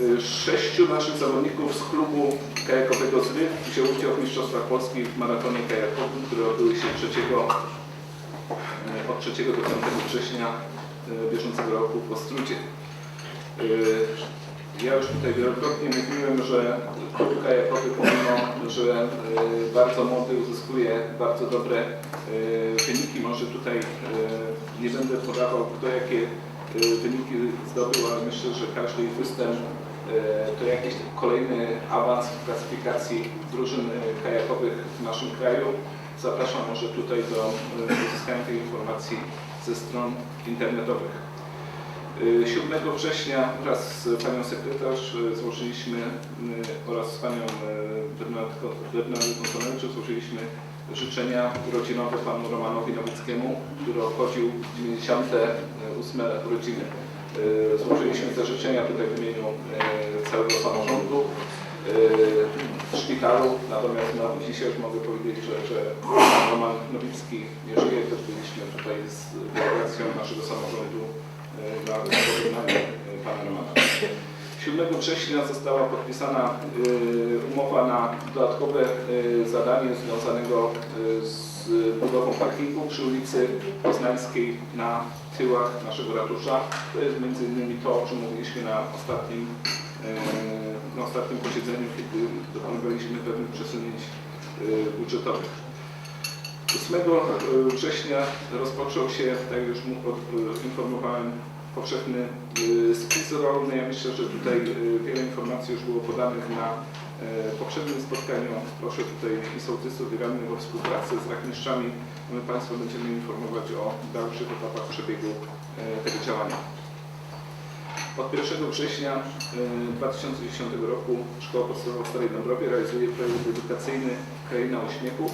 Y, Sześciu naszych zawodników z klubu kajakowego Zryw wzięło udział w Mistrzostwach Polski w maratonie kajakowym, które odbyły się 3, y, od 3 do 5 września y, bieżącego roku w Ostrudzie. Ja już tutaj wielokrotnie mówiłem, że klub kajakowy pomimo, że bardzo młody uzyskuje bardzo dobre wyniki, może tutaj nie będę podawał kto jakie wyniki zdobył, ale myślę, że każdy ich występ to jakiś kolejny awans w klasyfikacji drużyn y, kajakowych w naszym kraju. Zapraszam może tutaj do y, uzyskania tej informacji ze stron internetowych. Y, 7 września wraz z panią sekretarz złożyliśmy oraz z panią y, Bernardką Bernardką Kontonowicz życzenia urodzinowe panu Romanowi Nowickiemu, który obchodził 98 urodziny. Y, Złożyliśmy te życzenia tutaj w imieniu y, całego samorządu y, szpitalu, natomiast no, dzisiaj już mogę powiedzieć, że, że Roman Nowicki nie żyje, to byliśmy tutaj z delegacją naszego samorządu na pożegnanie pana Romana. 7 września została podpisana y, umowa na dodatkowe y, zadanie związanego y, z budową parkingu przy ulicy Poznańskiej na tyłach naszego ratusza. To jest między innymi to, o czym mówiliśmy na ostatnim, na ostatnim posiedzeniu, kiedy dokonywaliśmy pewnych przesunięć budżetowych. 8 września rozpoczął się, tak jak już informowałem, powszechny y, spis rolny. Ja myślę, że tutaj y, wiele informacji już było podanych na e, poprzednim spotkaniu. Proszę tutaj i sołtysów i radnych o współpracy z rachmistrzami. My Państwa będziemy informować o dalszych etapach przebiegu e, tego działania. Od 1 września e, 2010 roku Szkoła Podstawowa w Starej Dąbrowie realizuje projekt edukacyjny Kraina Uśmiechu,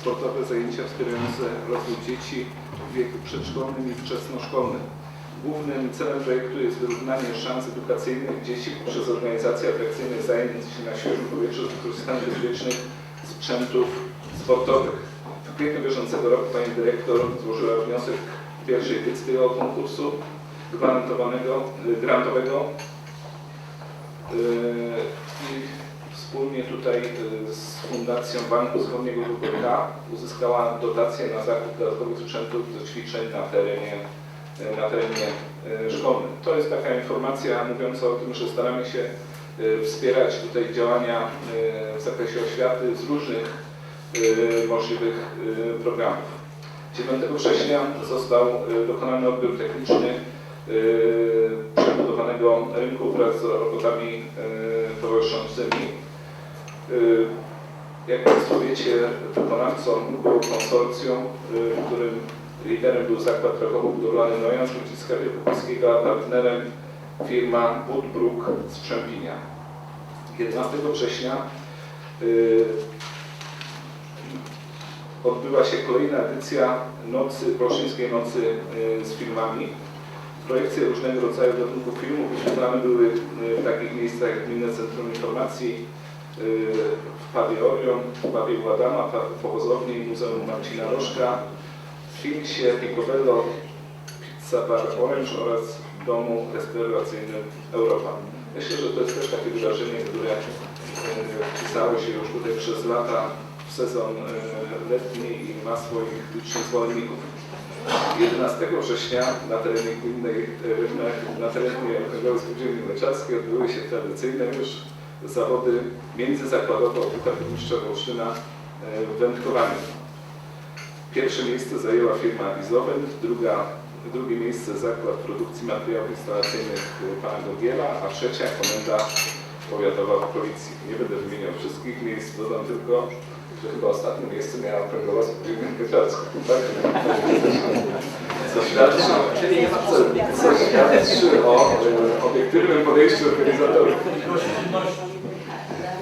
sportowe zajęcia wspierające rozwój dzieci w wieku przedszkolnym i wczesnoszkolnym. Głównym celem projektu jest wyrównanie szans edukacyjnych dzieci przez organizację atrakcyjnych zajęć na świeżym powietrzu z wykorzystaniem bezpiecznych sprzętów sportowych. W kwietniu bieżącego roku pani dyrektor złożyła wniosek pierwszej edycji tego konkursu gwarantowanego, y, grantowego Yy, i wspólnie tutaj y, z Fundacją Banku Wschodniego WPK uzyskała dotację na zakup dodatkowych sprzętów do ćwiczeń na terenie, y, na terenie y, szkolnym. To jest taka informacja mówiąca o tym, że staramy się y, wspierać tutaj działania y, w zakresie oświaty z różnych możliwych programów. 9 września został dokonany odbiór techniczny przebudowanego rynku wraz z robotami towarzyszącymi. Jak Państwo wiecie, wykonawcą było konsorcjum, w którym liderem był zakład Krakowo-Budowlany Nojan z Ludziska Wielkopolskiego, a partnerem firma Budbruk z Przempinia. 11 września y, odbyła się kolejna edycja Nocy, Polszyńskiej Nocy y, z filmami. Projekcje różnego rodzaju gatunków filmów wyświetlane były y, w takich miejscach jak Gminne Centrum Informacji, w Pawie Orion, w Pawie Władama, w Powozowni Muzeum Marcina Rożka, w Filmsie Picobello, Pizza Bar Orange oraz Domu Restauracyjnym Europa. Myślę, że to jest też takie wydarzenie, które y, wpisało się już tutaj przez lata w sezon y, letni i ma swoich licznych zwolenników. 11 września na terenie gminnej, e, na terenie Okręgowej Spółdzielni Mleczarskiej odbyły się tradycyjne już zawody międzyzakładowe Opucha Burmistrza Wolsztyna e, w wędkowaniu. Pierwsze miejsce zajęła firma Izowent, druga, drugie miejsce zakład produkcji materiałów instalacyjnych pana Gogiela, a trzecia komenda powiatowa w Policji. Nie będę wymieniał wszystkich miejsc, dodam tylko, że chyba ostatnie miejsce miała Okręgowa Spółdzielnia Mleczarska. Tak? Co świadczy o e, obiektywnym podejściu organizatorów.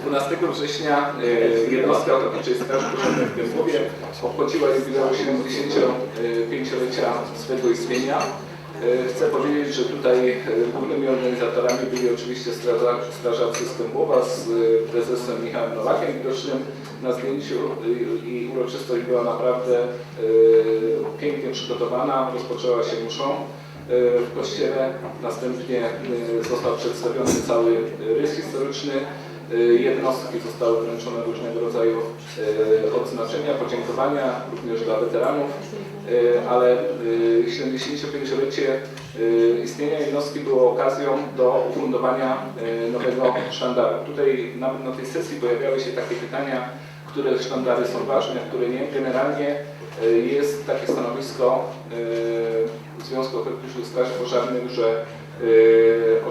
12 września e, jednostka Ochotniczej Straży Pożarnej w Dębowie obchodziła jubileusz 75-lecia swego istnienia. E, Chcę powiedzieć, że tutaj e, głównymi organizatorami byli oczywiście straża- strażacy z Dębowa z e, prezesem Michałem Nowakiem widocznym na zdjęciu i, uroczystość była naprawdę e, pięknie przygotowana. Rozpoczęła się mszą w kościele. Następnie e, został przedstawiony cały rys historyczny. E, Jednostki zostały wręczone różnego rodzaju e, odznaczenia, podziękowania, również dla weteranów, E, ale e, 75-lecie e, istnienia jednostki było okazją do ufundowania nowego sztandaru. Tutaj nawet na tej sesji pojawiały się takie pytania, które sztandary są ważne, a które nie. Generalnie jest takie stanowisko Związku Ochotniczych Straży Pożarnych, że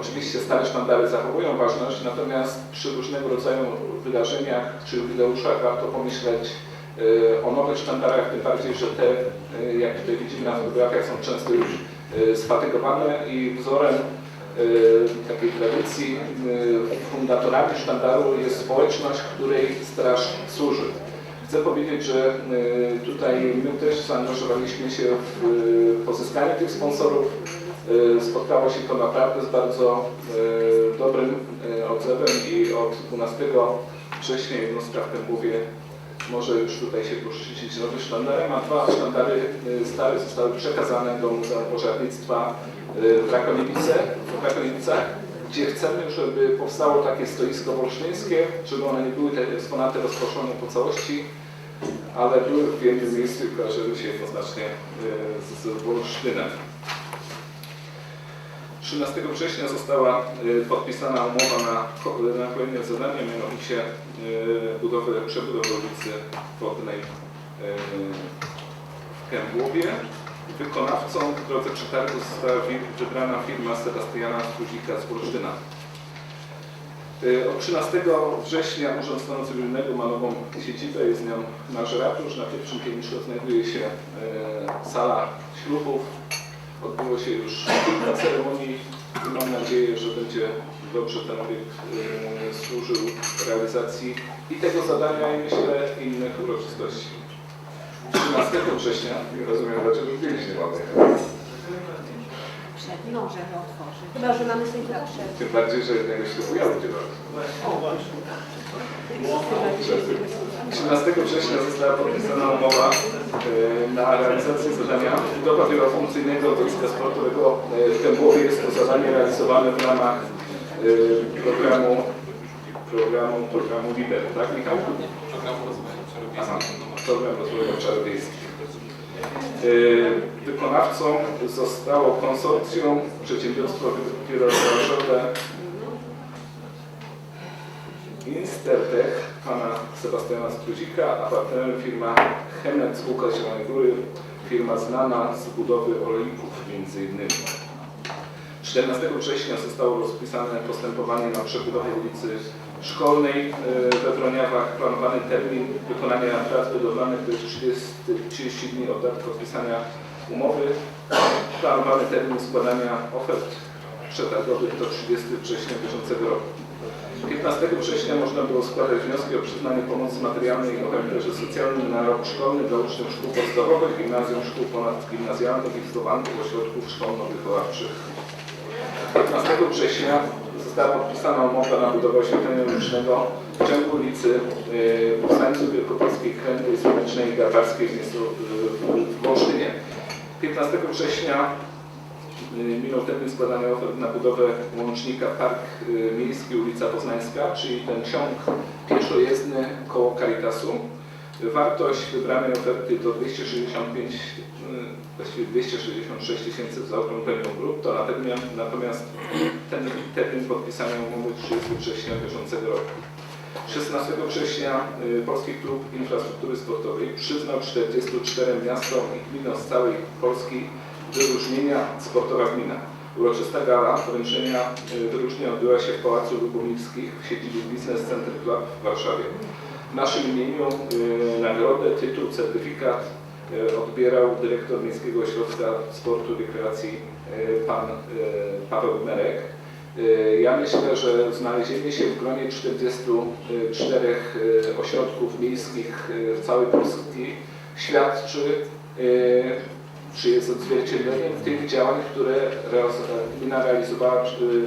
oczywiście stare sztandary zachowują ważność, natomiast przy różnego rodzaju wydarzeniach czy jubileuszach warto pomyśleć e, o nowych sztandarach, tym bardziej, że te, e, jak tutaj widzimy na fotografiach, są często już sfatygowane i wzorem takiej tradycji fundatorami sztandaru jest społeczność, której straż służy. Chcę powiedzieć, że e, tutaj my też zaangażowaliśmy się w e, pozyskanie tych sponsorów. E, Spotkało się to naprawdę z bardzo dobrym odzewem i od 12 września jednostka w Tębowie może już tutaj się poszczycić nowym sztandarem, a dwa sztandary stare zostały przekazane do Muzeum Pożarnictwa w Rakoniewice, w gdzie chcemy, żeby powstało takie stoisko wolsztyńskie, żeby one nie były te eksponaty rozproszone po całości, ale były w jednym miejscu i kojarzyły się jednoznacznie e, z, z Wolsztynem. 13 września została e, podpisana umowa na, na kolejne zadanie, mianowicie e, budowę, przebudowę ulicy Wodnej w Kębłowie. Wykonawcą w drodze przetargu została wybrana firma Sebastiana Struzika z Wolsztyna. E, Od 13 września Urząd Stanu Cywilnego ma nową siedzibę, jest nią nasz ratusz. Na pierwszym piętrze znajduje się e, sala ślubów. Odbyło się już kilka ceremonii i mam nadzieję, że będzie dobrze ten obiekt e, służył realizacji i tego zadania i myślę innych uroczystości. 13 września, nie rozumiem dlaczego zdjęć nie mamy. Przed możemy otworzyć. Chyba, że mamy sędzia przed. Tym bardziej, że jednego ślubu ja udzielam. 13 września została podpisana umowa e, na realizację zadania budowa wielofunkcyjnego boiska sportowego e, w Tębowie. Jest to zadanie realizowane w ramach e, programu programu, programu LIDER, tak Michał? Aha, program rozwoju obszarów wiejskich. E, Wykonawcą zostało konsorcjum Przedsiębiorstwo Wielobranżowe Instertech pana Sebastiana Struzika, a partnerem firma Chemet Łukasz Zielonej Góry, firma znana z budowy olejników między innymi. 14 września zostało rozpisane postępowanie na przebudowę ulicy Szkolnej e, we Wroniawach. Planowany termin wykonania prac budowlanych to jest 30, 30 dni od daty podpisania umowy. Planowany termin składania ofert przetargowych to 30 września bieżącego roku. 15 września można było składać wnioski o przyznanie pomocy materialnej o charakterze socjalnym na rok szkolny dla uczniów szkół podstawowych, gimnazjum, szkół ponadgimnazjalnych i wychowanków ośrodków szkolno-wychowawczych. 15 września została podpisana umowa na budowę oświetlenia ulicznego w ciągu ulicy y, Powstańców Wielkopolskiej Krętej, Słonecznej i Garbarskiej w Wolsztynie. 15 września y, minął termin składania ofert na budowę łącznika Park y, Miejski ulica Poznańska, czyli ten ciąg pieszojezdny koło Caritasu. Wartość wybranej oferty to 265, y, właściwie 266 tysięcy w zaokrągleniu brutto, natomiast, natomiast ten termin podpisania umowy 30 września bieżącego roku. 16 września y, Polski Klub Infrastruktury Sportowej przyznał 44 miastom i gminom z całej Polski wyróżnienia Sportowa Gmina. Uroczysta gala wręczenia y, wyróżnień odbyła się w Pałacu Lubomirskich w siedzibie Business Center Club w Warszawie. W naszym imieniu y, nagrodę, tytuł, certyfikat y, odbierał dyrektor Miejskiego Ośrodka Sportu i Rekreacji y, pan Paweł Merek. Ja myślę, że znalezienie się w gronie 44 y, ośrodków miejskich w całej Polsce świadczy, czy jest odzwierciedleniem tych działań, które gmina realizowała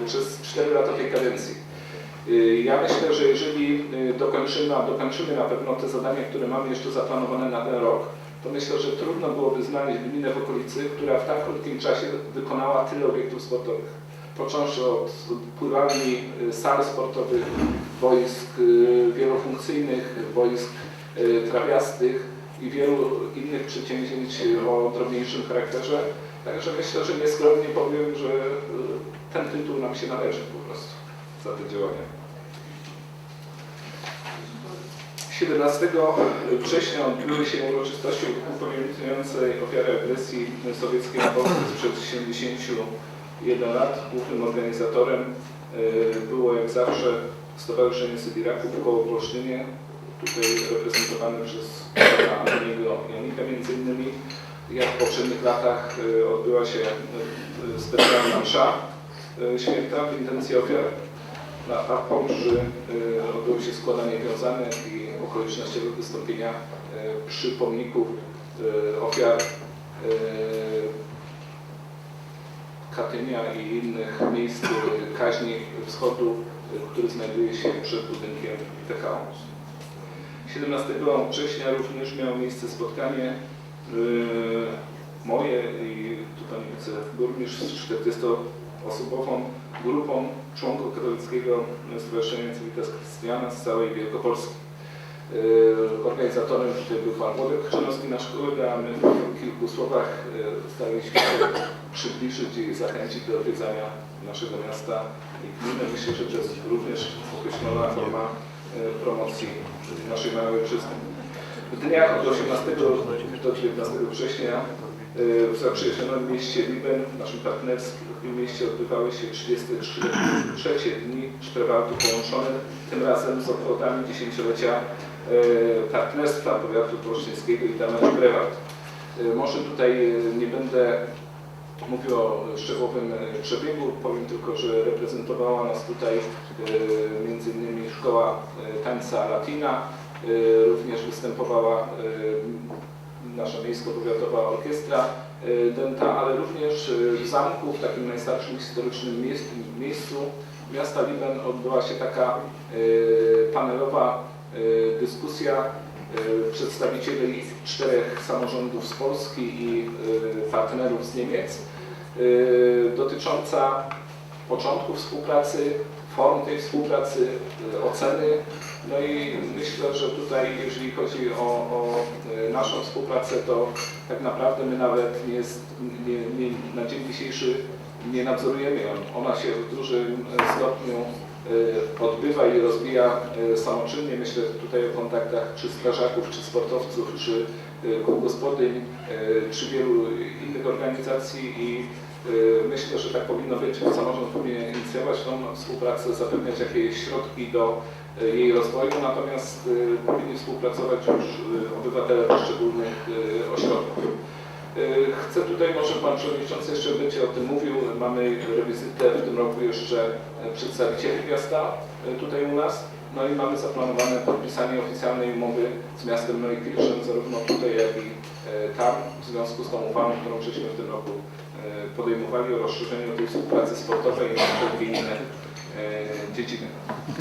przez 4 lata tej kadencji. Y, Ja myślę, że jeżeli y, dokończymy, a dokończymy na pewno te zadania, które mamy jeszcze zaplanowane na ten rok, to myślę, że trudno byłoby znaleźć gminę w okolicy, która w tak krótkim czasie wykonała tyle obiektów sportowych. Począwszy od pływalni, y, sal sportowych, boisk wielofunkcyjnych, boisk trawiastych i wielu innych przedsięwzięć o drobniejszym charakterze. Także myślę, że nieskromnie powiem, że ten tytuł nam się należy po prostu za te działania. 17 września odbyły się uroczystości upamiętniającej ofiary agresji sowieckiej na Polskę sprzed 71 lat. Głównym organizatorem y, było jak zawsze Stowarzyszenie Sybiraków w Kołopolsztynie, tutaj reprezentowane przez pana Antoniego Janika między innymi. Jak w poprzednich latach y, odbyła się y, specjalna msza święta w intencji ofiar. Na a pogrzy y, odbyło się składanie wiązanek i okolicznościowe wystąpienia y, przy pomniku y, ofiar Katynia i innych miejsc kaźni wschodu, który znajduje się przed budynkiem TKO. 17 września również miało miejsce spotkanie moje i tu pani wiceburmistrz z 40-osobową grupą członków Katolickiego Stowarzyszenia Civitas Christiana z całej Wielkopolski. Y, Organizatorem tutaj był pan Włodek Chrzanowski, nasz kolega, a my w kilku słowach y, staraliśmy się przybliżyć i zachęcić do odwiedzania naszego miasta i gminy. Myślę, że to jest również określona forma y, promocji naszej małej ojczyzny. W dniach od 18 do 19 września w zaprzyjaźnionym mieście Liben, naszym partnerskim mieście, odbywały się 33 dni Sztrewartu połączone, tym razem z obchodami dziesięciolecia y, partnerstwa powiatu polszczyńskiego i Damecz Brewart. Y, Może tutaj y, nie będę mówił o szczegółowym przebiegu, powiem tylko, że reprezentowała nas tutaj innymi Szkoła Tańca Latina, również występowała nasza miejsko-powiatowa orkiestra y, Denta, ale również y, w zamku, w takim najstarszym historycznym miejscu, miejscu miasta Liben odbyła się taka y, panelowa dyskusja przedstawicieli czterech samorządów z Polski i partnerów z Niemiec dotycząca początku współpracy, form tej współpracy, oceny. No i myślę, że tutaj jeżeli chodzi o, o y, naszą współpracę, to tak naprawdę my nawet nie, jest- nie, nie, na dzień dzisiejszy nie nadzorujemy ją. Ona się w dużym stopniu y, odbywa i rozwija samoczynnie. Myślę tutaj o kontaktach czy strażaków, czy sportowców, czy kół gospodyń, czy wielu innych organizacji i myślę, że tak powinno być. Samorząd powinien inicjować tą współpracę, zapewniać jakieś środki do y, jej rozwoju, natomiast y, powinni współpracować już y, obywatele poszczególnych y, ośrodków. Y, Chcę tutaj, może Pan Przewodniczący jeszcze będzie o tym mówił, mamy rewizytę w tym roku jeszcze e, przedstawicieli miasta e, tutaj u nas, no i mamy zaplanowane podpisanie oficjalnej umowy z miastem Neukirchen, zarówno tutaj, jak i e, tam, w związku z tą umową, którą żeśmy w tym roku podejmowali o rozszerzeniu tej współpracy sportowej na inne e, dziedziny.